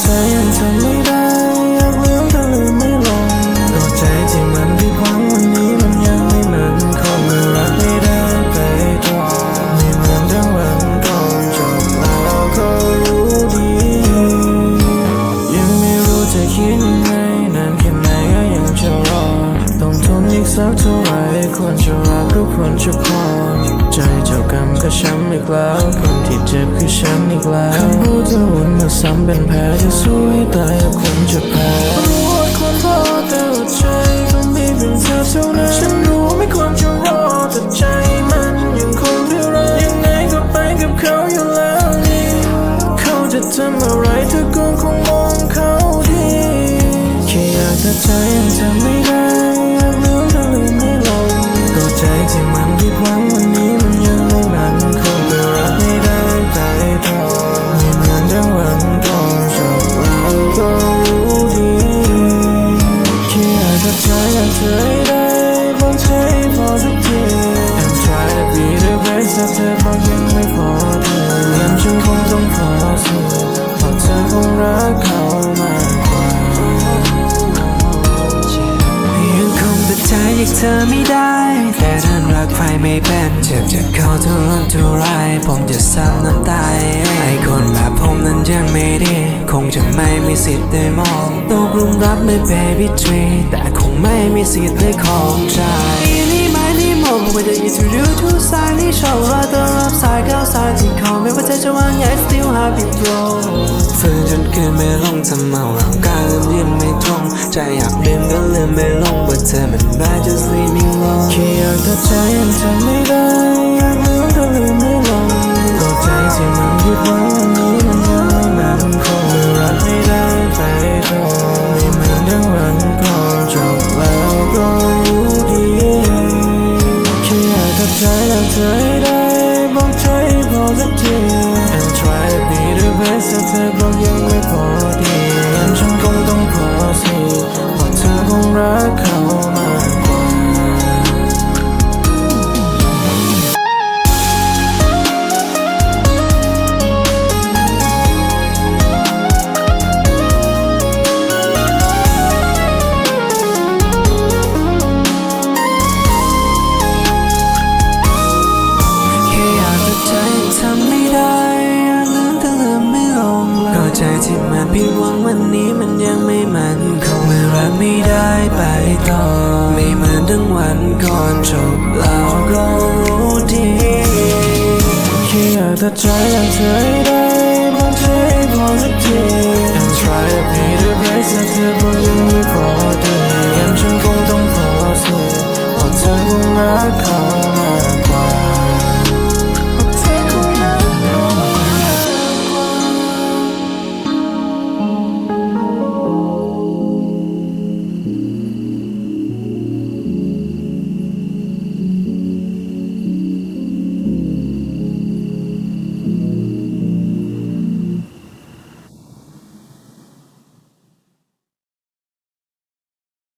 ใจยังทำไม่ได้อยากลืมแต่ลืมไม่ลงก็ใจที่มันผิดหวังวันนี้มันยังไม่เหมือนคงไม่รักไม่ได้ไปต่อไม่เหมือนดังวันก่อนจบแล้วก็รู้ดี ยังไม่รู้จะคิดยังไงนานแค่ไหนก็ยังจะรอ ต้องทนอีกสักเท่าไหร่ควรจะรักหรือควรจะพอ ใจเจ้ากรรมก็ช้ำอีกแล้วคนที่เจ็บคือฉันอีกแล้วคำพูดจะวนมาซ้ำเป็นแผลจะสวยตายก็ควรจะแพ้รู้ว่าควรพอแต่ใจก็ไม่เป็นเธอเท่านั้นฉันรู้ไม่ควรจะรอแต่ใจมันยังคงเรื่อรัยังไงก็ไปกับเขาอยู่แล้วนี่เขาจะทำอะไรเธอก็คงมองเขาดีแค่อยากแต่ใจยังทำไม่ได้ เธอบอกยังไม่พอดีงั้นฉันคงต้องพอสู้เพราะเธอคงรักเขามากกว่ายังคงเป็นใจอย่างเธอไม่ได้ แต่ดันรักใครไม่เป็นเจ็บจากเขาท่ารันเท่าไรผมจะซ้ำน้ำตายไอ้คนแบบผมนั้นยังไม่ดี คงจะไม่มีสิทธิ์ได้มองตกหลุมรักไม่ baby tree แต่คงไม่มีสิทธิ์ได้ของใจ นี่ไม่นี่มองว่าจะยินทุรู้ทุกสายที่ชอบว่าต้องรับสายก้าวสายที่เขาไม่ว่าเธอจะวางใหญ่ still happy flow ฝืนจนเกินไม่ลงทำเมาร่างกายเริ่มยืนไม่ตรงใจอยากลืมก็ลืมไม่ลงว่าเธอมันได้ just leave me alone แค่อยากแต่ใจยังทำไม่ได้ แต่ใจอยากเธอให้ได้บอกใจพอสักที And try to be the best แต่เที่มันผิดหวังวันนี้มันยังไม่มันคงไม่รักไม่ได้ไปต่อ ไม่เหมือนดังวันก่อนจบแล้วก็รู้ดีแค่อยากแต่ใจอยากเธอให้ได้บอกใจพอสักที And try to be the best แต่เธอบอกยังไม่พอดีงั้นฉันคงต้องพอสู้เพราะเธอคงรักเขา